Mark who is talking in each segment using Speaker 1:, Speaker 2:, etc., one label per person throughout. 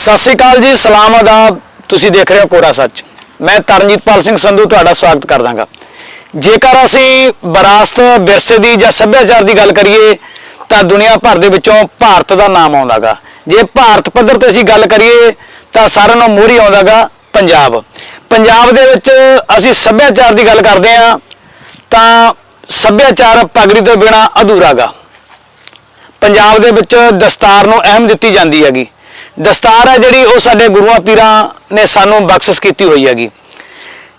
Speaker 1: ਸਤਿ ਸ਼੍ਰੀ ਅਕਾਲ ਜੀ, ਸਲਾਮ ਆਦਾਬ। ਤੁਸੀਂ ਦੇਖ ਰਹੇ ਹੋ ਕੋਰਾ ਸੱਚ। ਮੈਂ ਤਰਨਜੀਤਪਾਲ ਸਿੰਘ ਸੰਧੂ ਤੁਹਾਡਾ ਸਵਾਗਤ ਕਰਦਾਗਾ। ਜੇਕਰ ਅਸੀਂ ਵਿਰਾਸਤ, ਵਿਰਸੇ ਦੀ ਜਾਂ ਸੱਭਿਆਚਾਰ ਦੀ ਗੱਲ ਕਰੀਏ, ਤਾਂ ਦੁਨੀਆ ਭਰ ਦੇ ਵਿੱਚੋਂ ਭਾਰਤ ਦਾ ਨਾਮ ਆਉਂਦਾਗਾ। ਜੇ ਭਾਰਤ ਪੱਧਰ ਤੇ ਅਸੀਂ ਗੱਲ ਕਰੀਏ, ਤਾਂ ਸਾਰਿਆਂ ਨੂੰ ਮੋਹਰੀ ਆਉਂਦਾਗਾ ਪੰਜਾਬ। ਪੰਜਾਬ ਦੇ ਵਿੱਚ ਅਸੀਂ ਸੱਭਿਆਚਾਰ ਦੀ ਗੱਲ ਕਰਦੇ ਹਾਂ, ਤਾਂ ਸੱਭਿਆਚਾਰ ਪਗੜੀ ਤੋਂ ਬਿਨਾ ਅਧੂਰਾਗਾ। ਪੰਜਾਬ ਦੇ ਵਿੱਚ ਦਸਤਾਰ ਨੂੰ ਅਹਿਮ ਦਿੱਤੀ ਜਾਂਦੀ ਹੈਗੀ। ਦਸਤਾਰ ਹੈ ਜਿਹੜੀ ਉਹ ਸਾਡੇ ਗੁਰੂਆਂ ਪੀਰਾਂ ਨੇ ਸਾਨੂੰ ਬਖਸ਼ਿਸ਼ ਕੀਤੀ ਹੋਈ ਹੈਗੀ।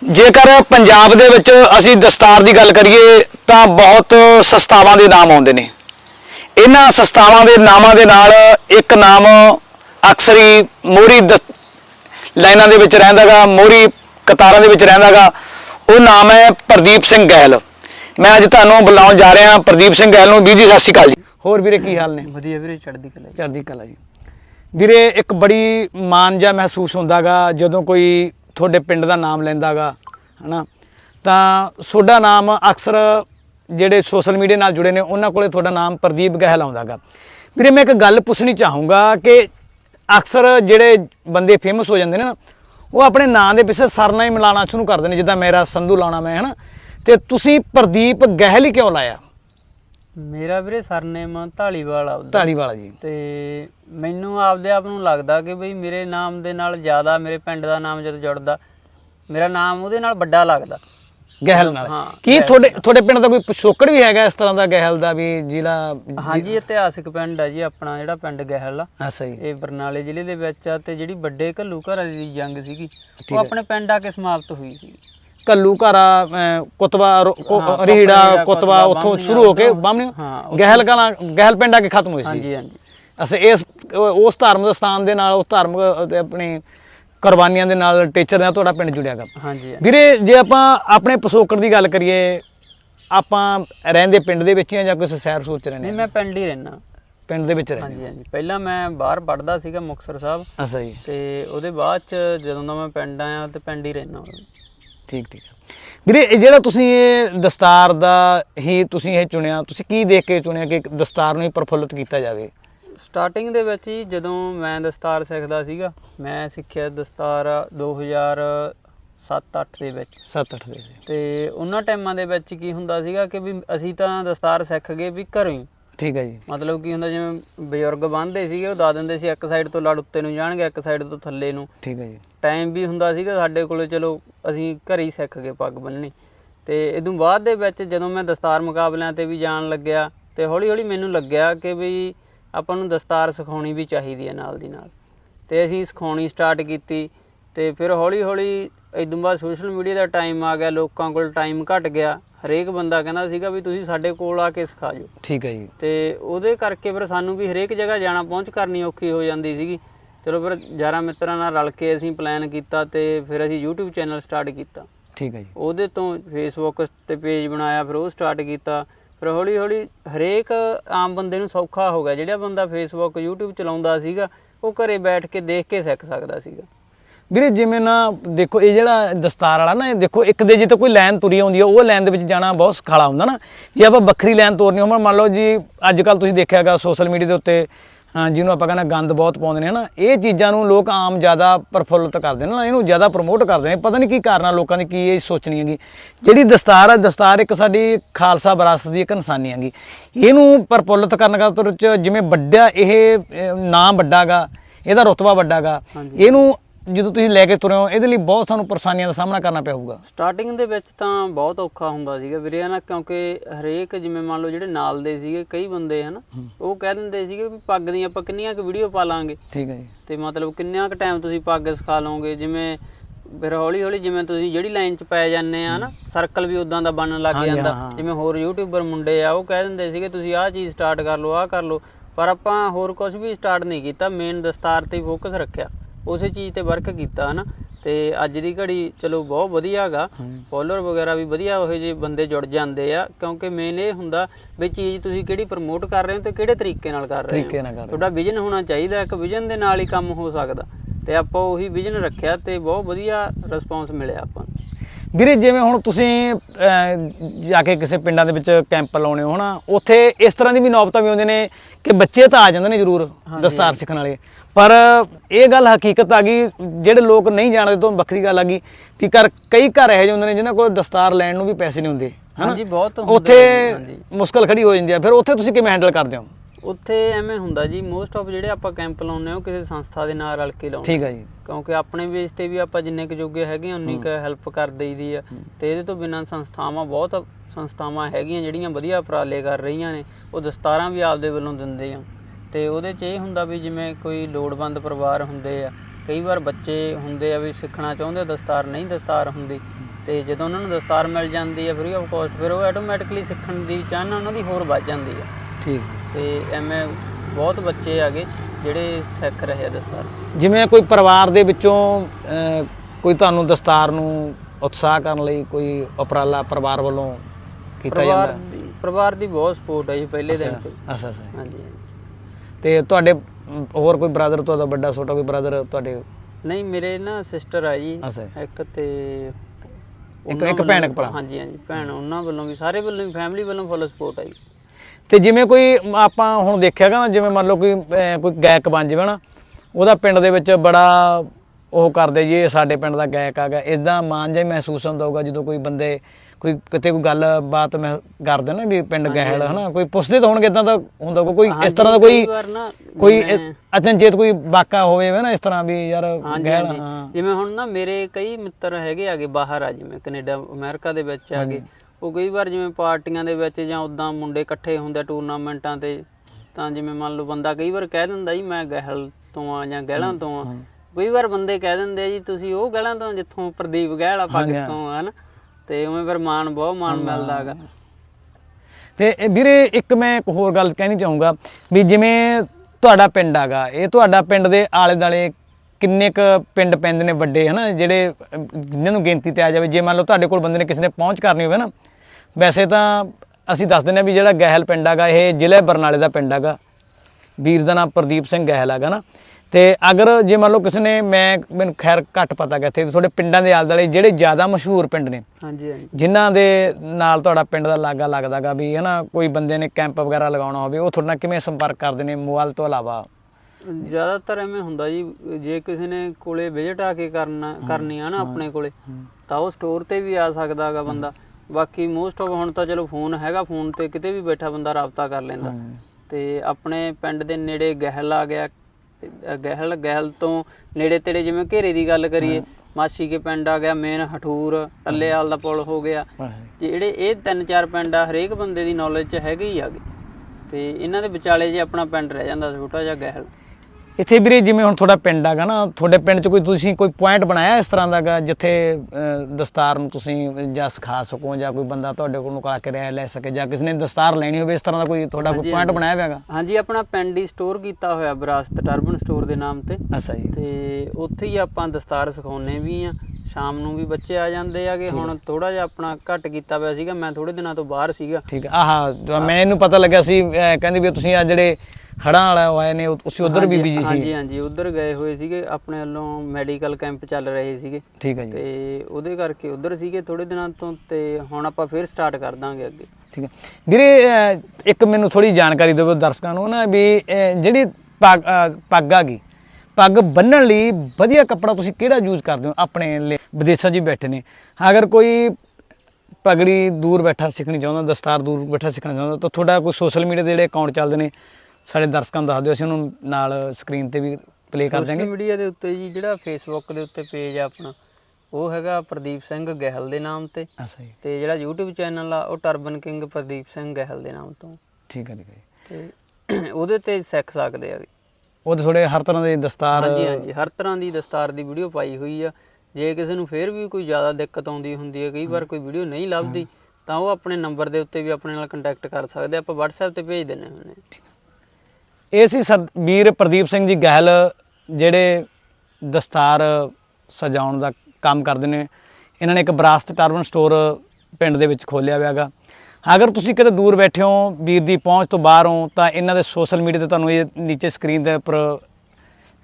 Speaker 1: ਜੇਕਰ ਪੰਜਾਬ ਦੇ ਵਿੱਚ ਅਸੀਂ ਦਸਤਾਰ ਦੀ ਗੱਲ ਕਰੀਏ ਤਾਂ ਬਹੁਤ ਸੰਸਥਾਵਾਂ ਦੇ ਨਾਮ ਆਉਂਦੇ ਨੇ। ਇਹਨਾਂ ਸੰਸਥਾਵਾਂ ਦੇ ਨਾਮਾਂ ਦੇ ਨਾਲ ਇੱਕ ਨਾਮ ਅਕਸਰ ਹੀ ਮੋਹਰੀ ਦਸ- ਲਾਈਨਾਂ ਦੇ ਵਿੱਚ ਰਹਿੰਦਾਗਾ ਮੋਹਰੀ ਕਤਾਰਾਂ ਦੇ ਵਿੱਚ ਰਹਿੰਦਾਗਾ ਉਹ ਨਾਮ ਹੈ ਪ੍ਰਦੀਪ ਸਿੰਘ ਗਹਿਲ। ਮੈਂ ਅੱਜ ਤੁਹਾਨੂੰ ਬੁਲਾਉਣ ਜਾ ਰਿਹਾ ਪ੍ਰਦੀਪ ਸਿੰਘ ਗਹਿਲ ਨੂੰ। ਵੀਰ ਜੀ ਸਤਿ ਸ਼੍ਰੀ ਅਕਾਲ ਜੀ। ਹੋਰ ਵੀਰੇ ਕੀ ਹਾਲ ਨੇ?
Speaker 2: ਵਧੀਆ ਵੀਰੇ ਚੜ੍ਹਦੀ ਕਲਾ ਜੀ।
Speaker 1: ਚੜ੍ਹਦੀ ਕਲਾ ਜੀ। ਵੀਰੇ, ਇੱਕ ਬੜੀ ਮਾਣ ਜਿਹਾ ਮਹਿਸੂਸ ਹੁੰਦਾਗਾ, ਜਦੋਂ ਕੋਈ ਤੁਹਾਡੇ ਪਿੰਡ ਦਾ ਨਾਮ ਲੈਂਦਾਗਾ, ਹਨਾ? ਤਾਂ ਤੁਹਾਡਾ ਨਾਮ ਅਕਸਰ ਜਿਹੜੇ ਸੋਸ਼ਲ ਮੀਡੀਆ ਨਾਲ ਜੁੜੇ ਨੇ, ਉਹਨਾਂ ਕੋਲੇ ਤੁਹਾਡਾ ਨਾਮ ਪ੍ਰਦੀਪ ਗਹਿਲ ਆਉਂਦਾਗਾ। ਵੀਰੇ, ਮੈਂ ਇੱਕ ਗੱਲ ਪੁੱਛਣੀ ਚਾਹੂੰਗਾ ਕਿ ਅਕਸਰ ਜਿਹੜੇ ਬੰਦੇ ਫੇਮਸ ਹੋ ਜਾਂਦੇ ਨੇ ਨਾ, ਉਹ ਆਪਣੇ ਨਾਂ ਦੇ ਪਿੱਛੇ ਸਰਨਾ ਹੀ ਮਿਲਾਉਣਾ ਸ਼ੁਰੂ ਕਰਦੇ ਨੇ, ਜਿੱਦਾਂ ਮੇਰਾ ਸੰਧੂ ਲਾਉਣਾ ਮੈਂ, ਹਨਾ? ਤੇ ਤੁਸੀਂ ਪ੍ਰਦੀਪ ਗਹਿਲ ਹੀ ਕਿਉਂ ਲਾਇਆ?
Speaker 2: ਮੇਰਾ ਵੀਰੇ ਸਰਨੇਮ ਢਾਲੀਵਾਲ ਆਉਦਾ
Speaker 1: ਢਾਲੀਵਾਲਾ ਜੀ।
Speaker 2: ਤੇ ਮੈਨੂੰ ਆਪਦੇ ਆਪ ਨੂੰ ਲੱਗਦਾ ਕਿ ਬਈ ਮੇਰੇ ਨਾਮ ਦੇ ਨਾਲ ਜ਼ਿਆਦਾ ਮੇਰੇ ਪਿੰਡ ਦਾ ਨਾਮ ਜਦੋਂ ਜੁੜਦਾ ਮੇਰਾ ਨਾਮ ਉਹਦੇ ਨਾਲ ਵੱਡਾ ਲੱਗਦਾ।
Speaker 1: ਗਹਿਲ ਨਾਲ। ਕੀ ਤੁਹਾਡੇ ਤੁਹਾਡੇ ਪਿੰਡ ਦਾ ਕੋਈ ਪਿਛੋਕੜ ਵੀ ਹੈਗਾ ਇਸ ਤਰ੍ਹਾਂ ਦਾ ਗਹਿਲ ਦਾ ਵੀ ਜ਼ਿਲ੍ਹਾ
Speaker 2: ਹਾਂਜੀ ਇਤਿਹਾਸਿਕ ਪਿੰਡ ਹੈ ਜੀ ਆਪਣਾ ਜਿਹੜਾ ਪਿੰਡ ਗਹਿਲ ਆ।
Speaker 1: ਅੱਛਾ ਜੀ
Speaker 2: ਇਹ ਬਰਨਾਲੇ ਜ਼ਿਲ੍ਹੇ ਦੇ ਵਿੱਚ ਆ ਤੇ ਜਿਹੜੀ ਵੱਡੇ ਘੱਲੂ ਘਰਾਂ ਦੀ ਜੰਗ ਸੀਗੀ ਉਹ ਆਪਣੇ ਪਿੰਡ ਆ ਕੇ ਸਮਾਪਤ ਹੋਈ ਸੀ।
Speaker 1: ਕੱਲੂ ਘਾਰਾ ਅਹ, ਕੁਤਵਾ ਰੀੜਾ
Speaker 2: ਕੁਤਵਾ,
Speaker 1: ਉੱਥੋਂ ਸ਼ੁਰੂ ਹੋ ਕੇ। ਬਾਹਮਣੀ ਗਹਿਲ ਕਲਾਂ ਗਹਿਲ ਪਿੰਡ ਆ ਕੇ ਖਤਮ ਹੋਈ ਸੀ।
Speaker 2: ਹਾਂਜੀ ਹਾਂਜੀ।
Speaker 1: ਅਸੇ ਇਸ ਉਸ ਧਾਰਮਿਕ ਸਥਾਨ ਦੇ ਨਾਲ ਉਸ ਧਾਰਮਿਕ ਆਪਣੀ ਕੁਰਬਾਨੀਆਂ ਦੇ ਨਾਲ ਟੀਚਰ ਨਾਲ ਤੁਹਾਡਾ ਪਿੰਡ ਜੁੜਿਆ ਗਾ।
Speaker 2: ਹਾਂਜੀ।
Speaker 1: ਵੀਰੇ ਜੇ ਆਪਾਂ ਆਪਣੇ ਪਿਛੋਕੜ ਦੀ ਗੱਲ ਕਰੀਏ ਆਪਾਂ ਰਹਿੰਦੇ ਪਿੰਡ ਦੇ ਵਿੱਚ ਜਾਂ ਕਿਸੇ ਸ਼ਹਿਰ ਸੋਚ ਰਹੇ
Speaker 2: ਨਹੀਂ
Speaker 1: ਨੇ
Speaker 2: ਮੈਂ ਪਿੰਡ ਹੀ ਰਹਿਣਾ
Speaker 1: ਪਿੰਡ ਦੇ ਵਿੱਚ ਰਹਿੰਦੇ
Speaker 2: ਹਾਂਜੀ ਹਾਂਜੀ। ਪਹਿਲਾਂ ਮੈਂ ਬਾਹਰ ਪੜਦਾ ਸੀਗਾ ਮੁਕਤਸਰ ਸਾਹਿਬ।
Speaker 1: ਅੱਛਾ ਜੀ।
Speaker 2: ਤੇ ਉਹਦੇ ਬਾਅਦ ਚ ਜਦੋਂ ਦਾ ਮੈਂ ਪਿੰਡ ਆਇਆ ਤੇ ਪਿੰਡ ਹੀ ਰਹਿਣਾ
Speaker 1: ਠੀਕ ਠੀਕ। ਵੀਰੇ ਇਹ ਜਿਹੜਾ ਤੁਸੀਂ ਇਹ ਦਸਤਾਰ ਦਾ ਹੀ ਤੁਸੀਂ ਇਹ ਚੁਣਿਆ ਤੁਸੀਂ ਕੀ ਦੇਖ ਕੇ ਚੁਣਿਆ ਕਿ ਦਸਤਾਰ ਨੂੰ ਹੀ ਪ੍ਰਫੁੱਲਤ ਕੀਤਾ ਜਾਵੇ?
Speaker 2: ਸਟਾਰਟਿੰਗ ਦੇ ਵਿੱਚ ਹੀ ਜਦੋਂ ਮੈਂ ਦਸਤਾਰ ਸਿੱਖਦਾ ਸੀਗਾ ਮੈਂ ਸਿੱਖਿਆ ਦਸਤਾਰ 2007-8 ਦੇ ਵਿੱਚ।
Speaker 1: 7-8 ਦੇ।
Speaker 2: ਤੇ ਉਹਨਾਂ ਟਾਈਮਾਂ ਦੇ ਵਿੱਚ ਕੀ ਹੁੰਦਾ ਸੀਗਾ ਕਿ ਵੀ ਅਸੀਂ ਤਾਂ ਦਸਤਾਰ ਸਿੱਖ ਗਏ ਵੀ ਘਰੋਂ ਹੀ।
Speaker 1: ਠੀਕ ਹੈ ਜੀ।
Speaker 2: ਮਤਲਬ ਕੀ ਹੁੰਦਾ ਜਿਵੇਂ ਬਜ਼ੁਰਗ ਬੰਨ੍ਹਦੇ ਸੀਗੇ ਉਹ ਦੱਸ ਦਿੰਦੇ ਸੀ ਇੱਕ ਸਾਈਡ ਤੋਂ ਲੜ ਉੱਤੇ ਨੂੰ ਜਾਣਗੇ ਇੱਕ ਸਾਈਡ ਤੋਂ ਥੱਲੇ ਨੂੰ।
Speaker 1: ਠੀਕ ਹੈ ਜੀ।
Speaker 2: ਟਾਈਮ ਵੀ ਹੁੰਦਾ ਸੀਗਾ ਸਾਡੇ ਕੋਲੇ ਚਲੋ ਅਸੀਂ ਘਰੇ ਹੀ ਸਿੱਖ ਗਏ ਪੱਗ ਬੰਨਣੀ ਤੇ ਇਦੋਂ ਬਾਅਦ ਦੇ ਵਿੱਚ ਜਦੋਂ ਮੈਂ ਦਸਤਾਰ ਮੁਕਾਬਲਿਆਂ ਤੇ ਵੀ ਜਾਣ ਲੱਗਿਆ ਤੇ ਹੌਲੀ ਹੌਲੀ ਮੈਨੂੰ ਲੱਗਿਆ ਕਿ ਵੀ ਆਪਾਂ ਨੂੰ ਦਸਤਾਰ ਸਿਖਾਉਣੀ ਵੀ ਚਾਹੀਦੀ ਹੈ ਨਾਲ ਦੀ ਨਾਲ। ਤੇ ਅਸੀਂ ਸਿਖਾਉਣੀ ਸਟਾਰਟ ਕੀਤੀ ਤੇ ਫਿਰ ਹੌਲੀ ਹੌਲੀ ਇਦੋਂ ਬਾਅਦ ਸੋਸ਼ਲ ਮੀਡੀਆ ਦਾ ਟਾਈਮ ਆ ਗਿਆ ਲੋਕਾਂ ਕੋਲ ਟਾਈਮ ਘਟ ਗਿਆ। ਹਰੇਕ ਬੰਦਾ ਕਹਿੰਦਾ ਸੀਗਾ ਵੀ ਤੁਸੀਂ ਸਾਡੇ ਕੋਲ ਆ ਕੇ ਸਿਖਾ ਜੋ
Speaker 1: ਠੀਕ ਹੈ ਜੀ।
Speaker 2: ਤੇ ਉਹਦੇ ਕਰਕੇ ਫਿਰ ਸਾਨੂੰ ਵੀ ਹਰੇਕ ਜਗ੍ਹਾ ਜਾਣਾ ਪਹੁੰਚ ਕਰਨੀ ਔਖੀ ਹੋ ਜਾਂਦੀ ਸੀਗੀ। ਚਲੋ ਫਿਰ ਯਾਰਾਂ ਮਿੱਤਰਾਂ ਨਾਲ ਰਲ ਕੇ ਅਸੀਂ ਪਲਾਨ ਕੀਤਾ ਤੇ ਫਿਰ ਅਸੀਂ YouTube ਚੈਨਲ ਸਟਾਰਟ ਕੀਤਾ।
Speaker 1: ਠੀਕ ਹੈ ਜੀ।
Speaker 2: ਉਹਦੇ ਤੋਂ Facebook ਤੇ ਪੇਜ ਬਣਾਇਆ ਫਿਰ ਉਹ ਸਟਾਰਟ ਕੀਤਾ। ਫਿਰ ਹੌਲੀ ਹੌਲੀ ਹਰੇਕ ਆਮ ਬੰਦੇ ਨੂੰ ਸੌਖਾ ਹੋ ਗਿਆ। ਜਿਹੜਾ ਬੰਦਾ Facebook YouTube ਚਲਾਉਂਦਾ ਸੀਗਾ ਉਹ ਘਰੇ ਬੈਠ ਕੇ ਦੇਖ ਕੇ ਸਿੱਖ ਸਕਦਾ ਸੀਗਾ।
Speaker 1: ਵੀਰੇ ਜਿਵੇਂ ਨਾ ਦੇਖੋ ਇਹ ਜਿਹੜਾ ਦਸਤਾਰ ਵਾਲਾ ਨਾ ਇਹ ਦੇਖੋ ਇੱਕ ਦੇ ਜੇ ਤਾਂ ਕੋਈ ਲਾਈਨ ਤੁਰੀ ਆਉਂਦੀ ਆ ਉਹ ਲਾਈਨ ਦੇ ਵਿੱਚ ਜਾਣਾ ਬਹੁਤ ਸਖਾਲਾ ਹੁੰਦਾ ਨਾ। ਜੇ ਆਪਾਂ ਵੱਖਰੀ ਲਾਈਨ ਤੋਰਨੀ ਹੋਵੇ ਮੰਨ ਲਓ ਜੀ ਅੱਜ ਕੱਲ ਤੁਸੀਂ ਦੇਖਿਆਗਾ ਸੋਸ਼ਲ ਮੀਡੀਆ ਦੇ ਉੱਤੇ ਹਾਂ, ਜਿਹਨੂੰ ਆਪਾਂ ਕਹਿੰਦਾ ਗੰਦ ਬਹੁਤ ਪਾਉਂਦੇ ਨੇ ਹਨਾ। ਇਹ ਚੀਜ਼ਾਂ ਨੂੰ ਲੋਕ ਆਮ ਜ਼ਿਆਦਾ ਪ੍ਰਫੁੱਲਤ ਕਰਦੇ ਨੇ ਨਾ ਇਹਨੂੰ ਜ਼ਿਆਦਾ ਪ੍ਰਮੋਟ ਕਰਦੇ ਨੇ। ਪਤਾ ਨਹੀਂ ਕੀ ਕਾਰਨ ਆ ਲੋਕਾਂ ਦੀ ਕੀ ਇਹ ਸੋਚਣੀ ਹੈਗੀ। ਜਿਹੜੀ ਦਸਤਾਰ ਹੈ ਦਸਤਾਰ ਇੱਕ ਸਾਡੀ ਖਾਲਸਾ ਵਿਰਾਸਤ ਦੀ ਇੱਕ ਨਿਸ਼ਾਨੀ ਹੈਗੀ। ਇਹਨੂੰ ਪ੍ਰਫੁੱਲਤ ਕਰਨ ਦਾ ਤੁਰ ਚ ਜਿਵੇਂ ਵੱਡਾ ਇਹ ਨਾਮ ਵੱਡਾਗਾ ਇਹਦਾ ਰੁਤਬਾ ਵੱਡਾਗਾ। ਇਹਨੂੰ ਜਦੋਂ ਤੁਸੀਂ ਲੈ ਕੇ ਤੁਰੇ ਹੋ ਇਹਦੇ ਲਈ ਬਹੁਤ ਤੁਹਾਨੂੰ ਪਰੇਸ਼ਾਨੀਆਂ ਦਾ ਸਾਹਮਣਾ ਕਰਨਾ ਪਿਆ ਹੋਊਗਾ।
Speaker 2: ਸਟਾਰਟਿੰਗ ਦੇ ਵਿੱਚ ਤਾਂ ਬਹੁਤ ਔਖਾ ਹੁੰਦਾ ਸੀਗਾ ਵੀਰੇ ਨਾ? ਕਿਉਂਕਿ ਹਰੇਕ ਜਿਵੇਂ ਮੰਨ ਲਓ ਜਿਹੜੇ ਨਾਲ ਦੇ ਸੀਗੇ ਕਈ ਬੰਦੇ ਹਨ ਉਹ ਕਹਿ ਦਿੰਦੇ ਸੀਗੇ ਵੀ ਪੱਗ ਦੀਆਂ ਆਪਾਂ ਕਿੰਨੀਆਂ ਕੁ ਵੀਡੀਓ ਪਾ ਲਾਂਗੇ।
Speaker 1: ਠੀਕ ਹੈ ਜੀ।
Speaker 2: ਤੇ ਮਤਲਬ ਕਿੰਨਾ ਕੁ ਟਾਈਮ ਤੁਸੀਂ ਪੱਗ ਸਿਖਾ ਲਓਗੇ? ਜਿਵੇਂ ਫਿਰ ਹੌਲੀ ਹੌਲੀ ਜਿਵੇਂ ਤੁਸੀਂ ਜਿਹੜੀ ਲਾਈਨ 'ਚ ਪੈ ਜਾਂਦੇ ਆ ਨਾ? ਸਰਕਲ ਵੀ ਉਦਾਂ ਦਾ ਬਣਨ ਲੱਗ ਜਾਂਦਾ। ਜਿਵੇਂ ਹੋਰ ਯੂਟਿਊਬਰ ਮੁੰਡੇ ਆ ਉਹ ਕਹਿ ਦਿੰਦੇ ਸੀਗੇ ਤੁਸੀਂ ਆਹ ਚੀਜ਼ ਸਟਾਰਟ ਕਰ ਲਓ ਆਹ ਕਰ ਲਓ। ਪਰ ਆਪਾਂ ਹੋਰ ਕੁਝ ਵੀ ਸਟਾਰਟ ਨਹੀਂ ਕੀਤਾ ਮੇਨ ਦਸਤਾਰ ਤੇ ਫੋਕਸ ਰੱਖਿਆ। ਉਸੇ ਚੀਜ਼ ਤੇ ਵਰਕ ਕੀਤਾ ਹਨਾ ਤੇ ਅੱਜ ਦੀ ਘੜੀ ਚਲੋ ਬਹੁਤ ਵਧੀਆ ਹੈਗਾ ਫੋਲੋਅਰ ਵਗੈਰਾ ਵੀ ਵਧੀਆ ਉਹੋ ਜਿਹੇ ਬੰਦੇ ਜੁੜ ਜਾਂਦੇ ਆ ਕਿਉਂਕਿ ਮੇਨ ਇਹ ਹੁੰਦਾ ਵੀ ਚੀਜ਼ ਤੁਸੀਂ ਕਿਹੜੀ ਪ੍ਰਮੋਟ ਕਰ ਰਹੇ ਹੋ ਤੇ ਕਿਹੜੇ ਤਰੀਕੇ ਨਾਲ ਕਰ ਰਹੇ ਹੋ। ਤੁਹਾਡਾ ਵਿਜ਼ਨ ਹੋਣਾ ਚਾਹੀਦਾ ਇੱਕ ਵਿਜ਼ਨ ਦੇ ਨਾਲ ਹੀ ਕੰਮ ਹੋ ਸਕਦਾ। ਤੇ ਆਪਾਂ ਉਹੀ ਵਿਜ਼ਨ ਰੱਖਿਆ ਤੇ ਬਹੁਤ ਵਧੀਆ ਰਿਸਪੌਂਸ ਮਿਲਿਆ ਆਪਾਂ
Speaker 1: ਵੀਰੇ ਜਿਵੇਂ ਹੁਣ ਤੁਸੀਂ ਜਾ ਕੇ ਕਿਸੇ ਪਿੰਡਾਂ ਦੇ ਵਿੱਚ ਕੈਂਪ ਲਾਉਣੇ ਹੋ ਹਨਾ ਉੱਥੇ ਇਸ ਤਰ੍ਹਾਂ ਦੀ ਵੀ ਨੌਬਤਾਂ ਵੀ ਆਉਂਦੀਆਂ ਨੇ ਕਿ ਬੱਚੇ ਤਾਂ ਆ ਜਾਂਦੇ ਨੇ ਜ਼ਰੂਰ ਦਸਤਾਰ ਸਿੱਖਣ ਵਾਲੇ। ਪਰ ਇਹ ਗੱਲ ਹਕੀਕਤ ਆ ਗਈ ਜਿਹੜੇ ਲੋਕ ਨਹੀਂ ਜਾਣਦੇ ਤੋਂ ਵੱਖਰੀ ਗੱਲ ਆ ਗਈ ਵੀ ਘਰ ਕਈ ਘਰ ਇਹੋ ਜਿਹੇ ਹੁੰਦੇ ਨੇ ਜਿਨ੍ਹਾਂ ਕੋਲ ਦਸਤਾਰ ਲੈਣ ਨੂੰ ਵੀ ਪੈਸੇ ਨਹੀਂ ਹੁੰਦੇ?
Speaker 2: ਹਾਂਜੀ, ਬਹੁਤ ਹੁੰਦੇ
Speaker 1: ਉੱਥੇ। ਮੁਸ਼ਕਲ ਖੜੀ ਹੋ ਜਾਂਦੀ ਆ। ਫਿਰ ਉੱਥੇ ਤੁਸੀਂ ਕਿਵੇਂ ਹੈਂਡਲ ਕਰਦੇ ਹੋ?
Speaker 2: ਉੱਥੇ ਐਵੇਂ ਹੁੰਦਾ ਜੀ ਮੋਸਟ ਆਫ ਜਿਹੜੇ ਆਪਾਂ ਕੈਂਪ ਲਾਉਂਦੇ ਉਹ ਕਿਸੇ ਸੰਸਥਾ ਦੇ ਨਾਲ ਰਲ ਕੇ ਲਾਉਂਦੇ
Speaker 1: ਠੀਕ ਆ ਜੀ।
Speaker 2: ਕਿਉਂਕਿ ਆਪਣੇ ਬੇਸ ਤੇ ਵੀ ਆਪਾਂ ਜਿੰਨੇ ਕੁ ਜੋਗੇ ਹੈਗੇ ਉਨੀ ਕੁ ਹੈਲਪ ਕਰ ਦੇਈਦੀ ਆ। ਤੇ ਇਹਦੇ ਤੋਂ ਬਿਨਾਂ ਸੰਸਥਾਵਾਂ ਬਹੁਤ ਸੰਸਥਾਵਾਂ ਹੈਗੀਆਂ ਜਿਹੜੀਆਂ ਵਧੀਆ ਉਪਰਾਲੇ ਕਰ ਰਹੀਆਂ ਨੇ ਉਹ ਦਸਤਾਰਾਂ ਵੀ ਆਪਦੇ ਵੱਲੋਂ ਦਿੰਦੇ ਆ। ਤੇ ਉਹਦੇ 'ਚ ਇਹ ਹੁੰਦਾ ਵੀ ਜਿਵੇਂ ਕੋਈ ਲੋੜਵੰਦ ਪਰਿਵਾਰ ਹੁੰਦੇ ਆ ਕਈ ਵਾਰ ਬੱਚੇ ਹੁੰਦੇ ਆ ਵੀ ਸਿੱਖਣਾ ਚਾਹੁੰਦੇ ਦਸਤਾਰ ਨਹੀਂ ਦਸਤਾਰ ਹੁੰਦੀ ਤੇ ਜਦੋਂ ਉਹਨਾਂ ਨੂੰ ਦਸਤਾਰ ਮਿਲ ਜਾਂਦੀ ਆ ਫ੍ਰੀ ਆਫ ਕਾਸਟ ਫਿਰ ਉਹ ਆਟੋਮੈਟਿਕਲੀ ਸਿੱਖਣ ਦੀ ਚਾਹਨਾ ਉਹਨਾਂ ਦੀ ਹੋਰ ਵੱਧ ਜਾਂਦੀ ਆ।
Speaker 1: ਠੀਕ।
Speaker 2: ਤੇ ਐਵੇਂ ਬਹੁਤ ਬੱਚੇ ਆਗੇ ਜਿਹੜੇ ਸਿੱਖ ਰਹੇ ਆ ਦਸਤਾਰ।
Speaker 1: ਜਿਵੇਂ ਕੋਈ ਪਰਿਵਾਰ ਦੇ ਵਿੱਚੋਂ ਕੋਈ ਤੁਹਾਨੂੰ ਦਸਤਾਰ ਨੂੰ ਉਤਸ਼ਾਹ ਕਰਨ ਲਈ ਕੋਈ ਉਪਰਾਲਾ ਪਰਿਵਾਰ ਵੱਲੋਂ ਕੀਤਾ
Speaker 2: ਪਰਿਵਾਰ
Speaker 1: ਜਾਂਦਾ?
Speaker 2: ਦੀ ਪਰਿਵਾਰ ਦੀ ਬਹੁਤ ਸਪੋਰਟ ਹੈ ਜੀ ਪਹਿਲੇ ਦਿਨ ਤੇ।
Speaker 1: ਅੱਛਾ ਅੱਛਾ।
Speaker 2: ਹਾਂਜੀ।
Speaker 1: ਤੇ ਤੁਹਾਡੇ ਹੋਰ ਕੋਈ ਬ੍ਰਦਰ ਤੁਹਾਡਾ ਵੱਡਾ ਛੋਟਾ ਕੋਈ ਬ੍ਰਦਰ ਤੁਹਾਡੇ?
Speaker 2: ਨਹੀਂ ਮੇਰੇ ਨਾ ਸਿਸਟਰ ਆ ਜੀ।
Speaker 1: ਅੱਛਾ।
Speaker 2: ਇੱਕ ਤੇ
Speaker 1: ਇੱਕ-
Speaker 2: ਉਹਨਾਂ
Speaker 1: ਇੱਕ ਭੈਣ, ਇੱਕ ਭਰਾ।
Speaker 2: ਹਾਂਜੀ ਹਾਂਜੀ ਭੈਣ ਉਹਨਾਂ ਵੱਲੋਂ ਵੀ ਸਾਰੇ ਵੱਲੋਂ ਵੀ ਫੈਮਿਲੀ ਵੱਲੋਂ ਫੁੱਲ ਸਪੋਰਟ ਹੈ ਜੀ।
Speaker 1: ਤੇ ਜਿਵੇਂ ਕੋਈ ਮ, ਆਪਾਂ ਹੁਣ ਦੇਖਿਆਗਾ ਨਾ ਜਿਵੇਂ ਮੰਨ ਲਓ ਕੋਈ ਅਹ, ਕੋਈ ਗਾਇਕ ਬਣ ਜਾਵੇ ਨਾ ਉਹਦਾ ਪਿੰਡ ਦੇ ਵਿੱਚ ਬੜਾ ਉਹ ਕਰਦੇ ਜੀ ਇਹ ਸਾਡੇ ਪਿੰਡ ਦਾ ਗਾਇਕ ਆ ਗਿਆ। ਇਦਾਂ ਮਾਣ ਜਿਹਾ ਹੀ ਮਹਿਸੂਸ ਹੁੰਦਾ ਹੋਊਗਾ ਜਦੋਂ ਕੋਈ ਬੰਦੇ ਕੋਈ ਕਿਤੇ ਕੋਈ ਗੱਲ ਬਾਤ ਮੈਂ ਕਰਦੇ ਨਾ ਵੀ ਪਿੰਡ ਗਹਿਲ ਹਨਾ ਕੋਈ ਪੁੱਛਦੇ ਤਾਂ ਹੋਣਗੇ ਇਦਾਂ ਦਾ ਹੁੰਦਾ ਕੋਈ ਇਸ ਤਰ੍ਹਾਂ ਦਾ ਕੋਈ
Speaker 2: ਕਈ
Speaker 1: ਅਚਨਚੇਤ ਕੋਈ ਵਾਕਾ ਹੋਵੇ ਨਾ ਇਸ ਤਰ੍ਹਾਂ ਵੀ ਯਾਰ ਗਹਿਲ
Speaker 2: ਜਿਵੇਂ ਹੁਣ ਨਾ ਮੇਰੇ ਕਈ ਮਿੱਤਰ ਹੈਗੇ ਆਗੇ ਬਾਹਰ ਆ ਜਿਵੇਂ ਕੈਨੇਡਾ ਅਮਰੀਕਾ ਦੇ ਵਿੱਚ ਆਗੇ ਉਹ ਕਈ ਵਾਰ ਜਿਵੇਂ ਪਾਰਟੀਆਂ ਦੇ ਵਿੱਚ ਜਾਂ ਉਦਾਂ ਮੁੰਡੇ ਇਕੱਠੇ ਹੁੰਦੇ ਟੂਰਨਾਮੈਂਟਾਂ ਤੇ ਤਾਂ ਜਿਵੇਂ ਮੰਨ ਲਓ ਬੰਦਾ ਕਈ ਵਾਰ ਕਹਿ ਦਿੰਦਾ ਜੀ ਮੈਂ ਗਹਿਲ ਤੋਂ ਆ ਜਾਂ ਗਹਿਲਾਂ ਤੋਂ ਆ। ਕਈ ਵਾਰ ਬੰਦੇ ਕਹਿ ਦਿੰਦੇ ਆ ਜੀ ਤੁਸੀਂ ਉਹ ਗਹਿਲਾਂ ਤੋਂ ਜਿੱਥੋਂ ਪ੍ਰਦੀਪ ਗਹਿਲ ਆ ਪਾਕਿਸਤਾਨ ਆ ਨਾ ਤੇ ਉਵੇਂ ਫਿਰ ਮਾਣ ਬਹੁਤ ਮਾਣ ਮਿਲਦਾ ਹੈਗਾ।
Speaker 1: ਤੇ ਇਹ ਵੀਰੇ ਇੱਕ ਮੈਂ ਇੱਕ ਹੋਰ ਗੱਲ ਕਹਿਣੀ ਚਾਹੂੰਗਾ ਵੀ ਜਿਵੇਂ ਤੁਹਾਡਾ ਪਿੰਡ ਹੈਗਾ ਇਹ ਤੁਹਾਡਾ ਪਿੰਡ ਦੇ ਆਲੇ ਦਾਲੇ ਕਿੰਨੇ ਕ ਪਿੰਡ ਪੈਂਦੇ ਨੇ ਵੱਡੇ ਹਨਾ? ਜਿਹੜੇ ਜਿਨ੍ਹਾਂ ਨੂੰ ਗਿਣਤੀ ਤੇ ਆ ਜਾਵੇ ਜੇ ਮੰਨ ਲਓ ਤੁਹਾਡੇ ਕੋਲ ਬੰਦੇ ਨੇ ਕਿਸੇ ਨੇ ਪਹੁੰਚ ਕਰਨੀ ਹੋਵੇ ਨਾ ਵੈਸੇ ਤਾਂ ਅਸੀਂ ਦੱਸ ਦਿੰਦੇ ਹਾਂ ਵੀ ਜਿਹੜਾ ਗਹਿਲ ਪਿੰਡ ਹੈਗਾ ਇਹ ਜ਼ਿਲ੍ਹੇ ਬਰਨਾਲੇ ਦਾ ਪਿੰਡ ਹੈਗਾ। ਵੀਰ ਦਾ ਨਾਮ ਪ੍ਰਦੀਪ ਸਿੰਘ ਗਹਿਲ ਹੈਗਾ ਨਾ। ਤੇ ਅਗਰ ਜੇ ਮੰਨ ਲਓ ਕਿਸੇ ਨੇ ਮੈਂ ਮੈਨੂੰ ਖੈਰ ਘੱਟ ਪਤਾ ਗਾ ਇੱਥੇ ਤੁਹਾਡੇ ਪਿੰਡਾਂ ਦੇ ਆਲੇ ਦੁਆਲੇ ਜਿਹੜੇ ਜ਼ਿਆਦਾ ਮਸ਼ਹੂਰ ਪਿੰਡ ਨੇ
Speaker 2: ਹਾਂਜੀ ਹਾਂਜੀ।
Speaker 1: ਜਿਨ੍ਹਾਂ ਦੇ ਨਾਲ ਤੁਹਾਡਾ ਪਿੰਡ ਦਾ ਲਾਗਾ ਲੱਗਦਾਗਾ ਵੀ ਹਨਾ ਕੋਈ ਬੰਦੇ ਨੇ ਕੈਂਪ ਵਗੈਰਾ ਲਗਾਉਣਾ ਹੋਵੇ ਉਹ ਤੁਹਾਡੇ ਨਾਲ ਕਿਵੇਂ ਸੰਪਰਕ ਕਰਦੇ ਨੇ ਮੋਬਾਈਲ ਤੋਂ ਇਲਾਵਾ?
Speaker 2: ਜ਼ਿਆਦਾਤਰ ਐਵੇਂ ਹੁੰਦਾ ਜੀ ਜੇ ਕਿਸੇ ਨੇ ਕੋਲੇ ਵਿਜ਼ਿਟ ਆ ਕੇ ਕਰਨਾ ਕਰਨੀ ਆ ਨਾ ਆਪਣੇ ਕੋਲੇ ਤਾਂ ਉਹ ਸਟੋਰ ਤੇ ਵੀ ਆ ਸਕਦਾ ਹੈਗਾ ਬੰਦਾ। ਬਾਕੀ ਮੋਸਟ ਆਫ ਹੁਣ ਤਾਂ ਚਲੋ ਫੋਨ ਹੈਗਾ ਫੋਨ ਤੇ ਕਿਤੇ ਵੀ ਬੈਠਾ ਬੰਦਾ ਰਾਬਤਾ ਕਰ ਲੈਂਦਾ। ਤੇ ਆਪਣੇ ਪਿੰਡ ਦੇ ਨੇੜੇ ਗਹਿਲ ਆ ਗਿਆ ਗਹਿਲ ਗਹਿਲ ਤੋਂ ਨੇੜੇ ਤੇੜੇ ਜਿਵੇਂ ਘੇਰੇ ਦੀ ਗੱਲ ਕਰੀਏ ਮਾਸੀ ਕੇ ਪਿੰਡ ਆ ਗਿਆ ਮੇਨ ਹਠੂਰ ਟੱਲੇਵਾਲ ਦਾ ਪੁਲ ਹੋ ਗਿਆ। ਜਿਹੜੇ ਇਹ ਤਿੰਨ ਚਾਰ ਪਿੰਡ ਆ ਹਰੇਕ ਬੰਦੇ ਦੀ ਨੌਲੇਜ ਚ ਹੈਗੇ ਹੀ ਆਗੇ ਤੇ ਇਹਨਾਂ ਦੇ ਵਿਚਾਲੇ ਜੇ ਆਪਣਾ ਪਿੰਡ ਰਹਿ ਜਾਂਦਾ ਛੋਟਾ ਜਿਹਾ ਗਹਿਲ।
Speaker 1: ਇੱਥੇ ਵੀਰੇ ਜਿਵੇਂ ਹੁਣ ਤੁਹਾਡਾ ਪਿੰਡ ਹੈਗਾ ਨਾ ਤੁਹਾਡੇ ਪਿੰਡ 'ਚ ਕੋਈ ਤੁਸੀਂ ਕੋਈ ਪੁਆਇੰਟ ਬਣਾਇਆ ਇਸ ਤਰ੍ਹਾਂ ਦਾਗਾ ਜਿੱਥੇ ਦਸਤਾਰ ਨੂੰ ਤੁਸੀਂ ਜਾਂ ਸਿਖਾ ਸਕੋ ਜਾਂ ਕੋਈ ਬੰਦਾ ਤੁਹਾਡੇ ਕੋਲ ਨੂੰ ਕਰਾ ਕੇ ਰਹਿ ਲੈ ਸਕੇ ਜਾਂ ਕਿਸੇ ਨੇ ਦਸਤਾਰ ਲੈਣੀ ਹੋਵੇ ਇਸ ਤਰ੍ਹਾਂ ਦਾ ਕੋਈ ਤੁਹਾਡਾ ਕੋਈ ਪੁਆਇੰਟ। ਬਣਾਇਆ ਹੋਇਆ ਹੈਗਾ?
Speaker 2: ਹਾਂਜੀ ਆਪਣਾ ਪਿੰਡ ਹੀ ਸਟੋਰ ਕੀਤਾ ਹੋਇਆ ਵਿਰਾਸਤ ਟਰਬਨ ਸਟੋਰ ਦੇ ਨਾਮ ਤੇ।
Speaker 1: ਅੱਛਾ ਜੀ।
Speaker 2: ਤੇ ਉੱਥੇ ਹੀ ਆਪਾਂ ਦਸਤਾਰ ਸਿਖਾਉਨੇ ਵੀ ਆ ਸ਼ਾਮ ਨੂੰ ਵੀ ਬੱਚੇ ਆ ਜਾਂਦੇ ਆਗੇ ਹੁਣ ਥੋੜਾ ਜਿਹਾ ਆਪਣਾ ਘੱਟ ਕੀਤਾ ਹੋਇਆ ਸੀਗਾ। ਮੈਂ ਥੋੜੇ ਦਿਨਾਂ ਤੋਂ ਬਾਹਰ ਸੀਗਾ।
Speaker 1: ਠੀਕ ਆਹਾ ਤਾਂ ਮੈਨੂੰ ਪਤਾ ਲੱਗਿਆ ਸੀ ਕਹਿੰਦੇ ਵੀ ਤੁਸੀਂ ਆ ਜਿਹੜੇ ਹੜਾਂ ਵਾਲਾ ਆਏ ਨੇ ਤੁਸੀਂ ਉਧਰ ਵੀ ਬਿਜ਼ੀ ਸੀ।
Speaker 2: ਹਾਂਜੀ ਹਾਂਜੀ ਉਧਰ ਗਏ ਹੋਏ ਸੀਗੇ ਆਪਣੇ ਵੱਲੋਂ ਮੈਡੀਕਲ ਕੈਂਪ ਚੱਲ ਰਹੇ ਸੀਗੇ।
Speaker 1: ਠੀਕ ਹੈ ਜੀ।
Speaker 2: ਤੇ ਉਹਦੇ ਕਰਕੇ ਉਧਰ ਸੀਗੇ ਥੋੜੇ ਦਿਨਾਂ ਤੋਂ ਤੇ ਹੁਣ ਆਪਾਂ ਫੇਰ ਸਟਾਰਟ ਕਰ ਦਾਂਗੇ ਅੱਗੇ।
Speaker 1: ਠੀਕ ਹੈ। ਵੀਰੇ ਇੱਕ ਮੈਨੂੰ ਥੋੜੀ ਜਾਣਕਾਰੀ ਦਿਓ ਦਰਸ਼ਕਾਂ ਨੂੰ ਨਾ ਵੀ ਜਿਹੜੀ ਪੱਗ ਆ ਗਈ ਪੱਗ ਬੰਨਣ ਲਈ ਵਧੀਆ ਕੱਪੜਾ ਤੁਸੀਂ ਕਿਹੜਾ ਯੂਜ਼ ਕਰਦੇ ਹੋ? ਆਪਣੇ ਲਈ ਵਿਦੇਸ਼ਾਂ 'ਚ ਬੈਠੇ ਨੇ। ਅਗਰ ਕੋਈ ਪਗੜੀ ਦੂਰ ਬੈਠਾ ਸਿੱਖਣੀ ਚਾਹੁੰਦਾ ਦਸਤਾਰ ਦੂਰ ਬੈਠਾ ਸਿੱਖਣਾ ਚਾਹੁੰਦਾ ਤਾਂ ਤੁਹਾਡਾ ਕੋਈ ਸੋਸ਼ਲ ਮੀਡੀਆ ਦੇ ਜਿਹੜੇ ਅਕਾਊਂਟ ਚੱਲਦੇ ਨੇ ਸਾਡੇ ਦਰਸ਼ਕਾਂ ਨੂੰ ਦੱਸ ਦਿਓ ਅਸੀਂ ਉਹਨੂੰ ਨਾਲ ਸਕਰੀਨ ਤੇ ਵੀ ਪਲੇ ਕਰ
Speaker 2: ਸੋਸ਼ਲ
Speaker 1: ਦਾਂਗੇ
Speaker 2: ਮੀਡੀਆ ਦੇ ਉੱਤੇ ਜੀ ਜਿਹੜਾ ਫੇਸਬੁੱਕ ਦੇ ਉੱਤੇ ਪੇਜ ਆ ਆਪਣਾ ਉਹ ਹੈਗਾ ਪ੍ਰਦੀਪ ਸਿੰਘ ਗਹਿਲ ਦੇ ਨਾਮ ਤੇ।
Speaker 1: ਅੱਛਾ ਜੀ
Speaker 2: ਤੇ ਜਿਹੜਾ YouTube ਚੈਨਲ ਆ ਉਹ ਟਰਬਨ ਕਿੰਗ ਪ੍ਰਦੀਪ ਸਿੰਘ ਗਹਿਲ ਦੇ ਨਾਮ ਤੋਂ।
Speaker 1: ਠੀਕ ਹੈ ਠੀਕ ਹੈ।
Speaker 2: ਤੇ ਉਹਦੇ ਤੇ ਸਿੱਖ ਸਕਦੇ ਆ।
Speaker 1: ਉਹਦੇ ਥੋੜੇ ਹਰ ਤਰ੍ਹਾਂ ਦੇ ਦਸਤਾਰ
Speaker 2: ਹਾਂਜੀ ਹਾਂਜੀ ਹਰ ਤਰ੍ਹਾਂ ਦੀ ਦਸਤਾਰ ਦੀ ਵੀਡੀਓ ਪਾਈ ਹੋਈ ਆ। ਜੇ ਕਿਸੇ ਨੂੰ ਫੇਰ ਵੀ ਕੋਈ ਜ਼ਿਆਦਾ ਦਿੱਕਤ ਆਉਂਦੀ ਹੁੰਦੀ ਹੈ ਕਈ ਵਾਰ ਕੋਈ ਵੀਡੀਓ ਨਹੀਂ ਲੱਭਦੀ ਤਾਂ ਉਹ ਆਪਣੇ ਨੰਬਰ ਦੇ ਉੱਤੇ ਵੀ ਆਪਣੇ ਨਾਲ ਕੰਟੈਕਟ ਕਰ ਸਕਦੇ ਆ, ਆਪਾਂ WhatsApp ਤੇ ਭੇਜ ਦਿੰਦੇ ਹੁੰਦੇ ਹਾਂ।
Speaker 1: ਇਹ ਸੀ ਸਰ ਵੀਰ ਪ੍ਰਦੀਪ ਸਿੰਘ ਜੀ ਗਹਿਲ, ਜਿਹੜੇ ਦਸਤਾਰ ਸਜਾਉਣ ਦਾ ਕੰਮ ਕਰਦੇ ਨੇ। ਇਹਨਾਂ ਨੇ ਇੱਕ ਬਰਾਸਤ ਟਰਬਨ ਸਟੋਰ ਪਿੰਡ ਦੇ ਵਿੱਚ ਖੋਲਿਆ ਹੋਇਆ ਹੈਗਾ। ਅਗਰ ਤੁਸੀਂ ਕਿਤੇ ਦੂਰ ਬੈਠੇ ਹੋ, ਵੀਰ ਦੀ ਪਹੁੰਚ ਤੋਂ ਬਾਹਰ ਹੋ, ਤਾਂ ਇਹਨਾਂ ਦੇ ਸੋਸ਼ਲ ਮੀਡੀਆ ਤੇ ਤੁਹਾਨੂੰ ਇਹ ਨੀਚੇ ਸਕਰੀਨ ਦੇ ਉੱਪਰ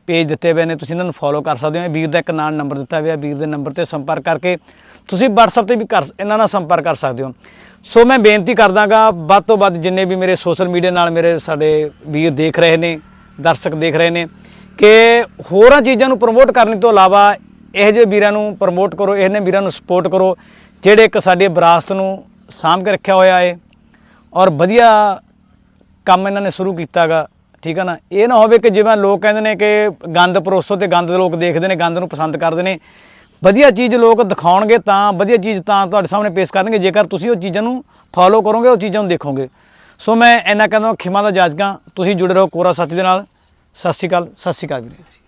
Speaker 1: ਪੇਜ ਦਿੱਤੇ ਹੋਏ ਨੇ। ਤੁਸੀਂ ਇਹਨਾਂ ਨੂੰ ਫੋਲੋ ਕਰ ਸਕਦੇ ਹੋ। ਇਹ ਵੀਰ ਦਾ ਇੱਕ ਨਾਲ ਨੰਬਰ ਦਿੱਤਾ ਹੋਇਆ ਵੀਰ ਦੇ ਨੰਬਰ ਤੇ ਸੰਪਰਕ ਕਰਕੇ ਤੁਸੀਂ WhatsApp ਤੇ ਵੀ ਕਰ, ਇਹਨਾਂ ਨਾਲ ਸੰਪਰਕ ਕਰ ਸਕਦੇ ਹੋ। ਸੋ ਮੈਂ ਬੇਨਤੀ ਕਰਦਾਗਾ, ਵੱਧ ਤੋਂ ਵੱਧ ਜਿੰਨੇ ਵੀ ਮੇਰੇ ਸੋਸ਼ਲ ਮੀਡੀਆ ਨਾਲ ਮੇਰੇ ਸਾਡੇ ਵੀਰ ਦੇਖ ਰਹੇ ਨੇ, ਦਰਸ਼ਕ ਦੇਖ ਰਹੇ ਨੇ, ਕਿ ਹੋਰਾਂ ਚੀਜ਼ਾਂ ਨੂੰ ਪ੍ਰਮੋਟ ਕਰਨ ਤੋਂ ਇਲਾਵਾ ਇਹੋ ਜਿਹੇ ਵੀਰਾਂ ਨੂੰ ਪ੍ਰਮੋਟ ਕਰੋ ਇਹਨੇ ਵੀਰਾਂ ਨੂੰ ਸਪੋਰਟ ਕਰੋ, ਜਿਹੜੇ ਇੱਕ ਸਾਡੀ ਵਿਰਾਸਤ ਨੂੰ ਸਾਂਭ ਕੇ ਰੱਖਿਆ ਹੋਇਆ ਏ, ਔਰ ਵਧੀਆ ਕੰਮ ਇਹਨਾਂ ਨੇ ਸ਼ੁਰੂ ਕੀਤਾਗਾ, ਠੀਕ ਹੈ ਨਾ? ਇਹ ਨਾ ਹੋਵੇ ਕਿ ਜਿਵੇਂ ਲੋਕ ਕਹਿੰਦੇ ਨੇ ਕਿ ਗੰਦ ਪਰੋਸੋ ਤੇ ਗੰਦ ਲੋਕ ਦੇਖਦੇ ਨੇ, ਗੰਦ ਨੂੰ ਪਸੰਦ ਕਰਦੇ ਨੇ ਵਧੀਆ ਚੀਜ਼ ਲੋਕ ਦਿਖਾਉਣਗੇ ਤਾਂ, ਵਧੀਆ ਚੀਜ਼ ਤਾਂ ਤੁਹਾਡੇ ਸਾਹਮਣੇ ਪੇਸ਼ ਕਰਨਗੇ, ਜੇਕਰ ਤੁਸੀਂ ਉਹ ਚੀਜ਼ਾਂ ਨੂੰ ਫੋਲੋ ਕਰੋਗੇ, ਉਹ ਚੀਜ਼ਾਂ ਨੂੰ ਦੇਖੋਗੇ। ਸੋ ਮੈਂ ਇੰਨਾ ਕਹਿੰਦਾ ਖਿਮਾ ਦਾ ਜਾਜਗਾ ਤੁਸੀਂ ਜੁੜੇ ਰਹੋ ਕੋਰਾ ਸੱਚ ਦੇ ਨਾਲ। ਸਤਿ ਸ਼੍ਰੀ ਅਕਾਲ, ਸਤਿ ਸ਼੍ਰੀ ਅਕਾਲ ਵੀਰੇ।